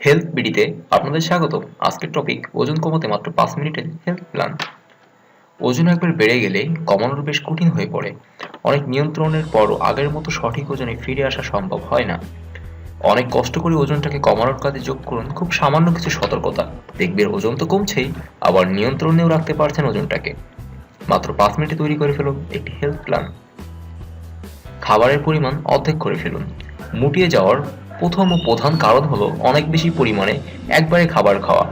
Health বিডিতে আপনাদের স্বাগত আজকের টপিক ওজন কমাতে মাত্র পাঁচ মিনিটের হেলথ প্ল্যান ওজন একবার বেড়ে গেলে কমানোর বেশ কঠিন হয়ে পড়ে। অনেক নিয়ন্ত্রণের পরও আগের মতো সঠিক ওজনে ফিরে আসা সম্ভব হয় না। অনেক কষ্ট করে ওজনটাকে কমানোর কাজে যোগ করুন, খুব সামান্য কিছু সতর্কতা। দেখবেন ওজন তো কমছেই, আবার নিয়ন্ত্রণেও রাখতে পারছেন ওজনটাকে। মাত্র পাঁচ মিনিটে তৈরি করে ফেলুন একটি হেলথ প্ল্যান খাবারের পরিমাণ অর্ধেক করে ফেলুন। মুটিয়ে যাওয়ার প্রথম ও প্রধান কারণ হলো অনেক বেশি পরিমাণে একবারে খাবার খাওয়া।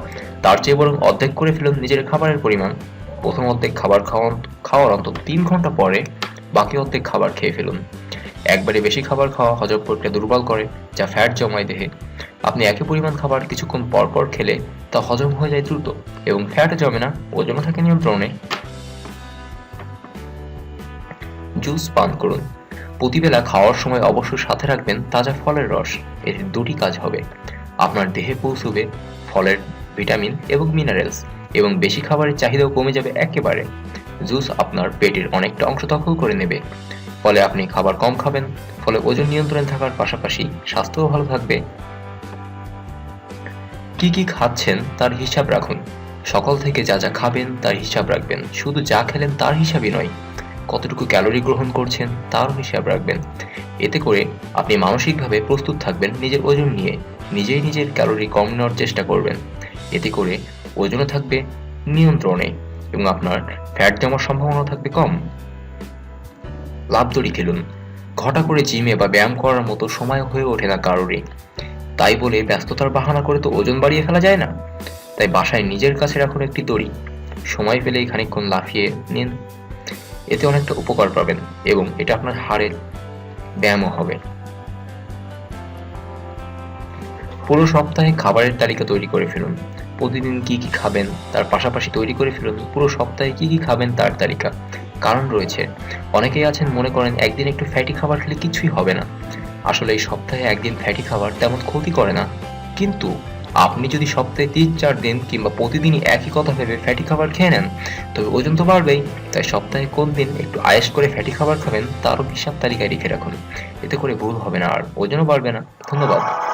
তার চেয়ে বরং অর্ধেক করে ফেলুন নিজের খাবারের পরিমাণ। প্রথম অর্ধেক খাবার খাওয়া খাওয়ার অন্তত তিন ঘণ্টা পরে বাকি অর্ধেক খাবার খেয়ে ফেলুন। একবারে বেশি খাবার খাওয়া হজম প্রক্রিয়া দুর্বল করে, যা ফ্যাট জমায় দেহে। আপনি একই পরিমাণ খাবার কিছুক্ষণ পর পর খেলে তা হজম হয়ে যায় দ্রুত এবং ফ্যাট জমে না, ওজনও থাকে নিয়ন্ত্রণে। জুস পান করুন। প্রতিবেলা খাওয়ার সময় অবশ্যই সাথে রাখবেন তাজা ফলের রস। এর দুটি কাজ হবে। আপনার দেহে পৌঁছবে ফলের ভিটামিন এবং মিনারেলস এবং বেশি খাবারের চাহিদাও কমে যাবে একেবারে। জুস আপনার পেটের অনেকটা অংশ দখল করে নেবে। ফলে আপনি খাবার কম খাবেন, ফলে ওজন নিয়ন্ত্রণে থাকার পাশাপাশি স্বাস্থ্যও ভালো থাকবে। কি কি খাচ্ছেন তার হিসাব রাখুন। সকাল থেকে যা যা খাবেন তার হিসাব রাখবেন। শুধু যা খেলেন তার হিসাবই নয়। কতটুকু ক্যালোরি গ্রহণ করছেন তারও হিসাব রাখবেন। এতে করে আপনি মানসিকভাবে প্রস্তুত থাকবেন নিজের ওজন নিয়ে। নিজেই নিজের ক্যালোরি কম নেওয়ার চেষ্টা করবেন। এতে করে ওজনও থাকবে নিয়ন্ত্রণে এবং আপনার ফ্যাট জমার সম্ভাবনা থাকবে কম। লাভ দড়ি খেলুন। ঘটা করে জিমে বা ব্যায়াম করার মতো সময় হয়ে ওঠে না কারোরই। তাই বলে ব্যস্ততার বাহানা করে তো ওজন বাড়িয়ে ফেলা যায় না। তাই বাসায় নিজের কাছে রাখুন একটি দড়ি। সময় পেলেই খানিকক্ষণ লাফিয়ে নিন। এতে অনেকটা উপকার পাবেন এবং এটা আপনার হাড়ের ব্যায়ামও হবে। পুরো সপ্তাহে খাবারের তালিকা তৈরি করে ফেলুন। প্রতিদিন কি কি খাবেন তার পাশাপাশি তৈরি করে ফেলুন পুরো সপ্তাহে কি কি খাবেন তার তালিকা। কারণ রয়েছে, অনেকেই আছেন মনে করেন একদিন একটু ফ্যাটি খাবার খেলে কিছুই হবে না। আসলে এই সপ্তাহে একদিন ফ্যাটি খাবার তেমন ক্ষতি করে না। কিন্তু আপনি যদি সপ্তাহে তিন, চার দিন কিংবা প্রতিদিনই একই কথা ভেবে ফ্যাটি খাবার খেয়ে নেন, তবে ওজন তো বাড়বেই। তাই সপ্তাহে কোন দিন একটু আয়েস করে ফ্যাটি খাবার খাবেন তারও হিসাব তালিকায় লিখে রাখুন। এতে করে ভুল হবে না আর ওজনও বাড়বে না। ধন্যবাদ।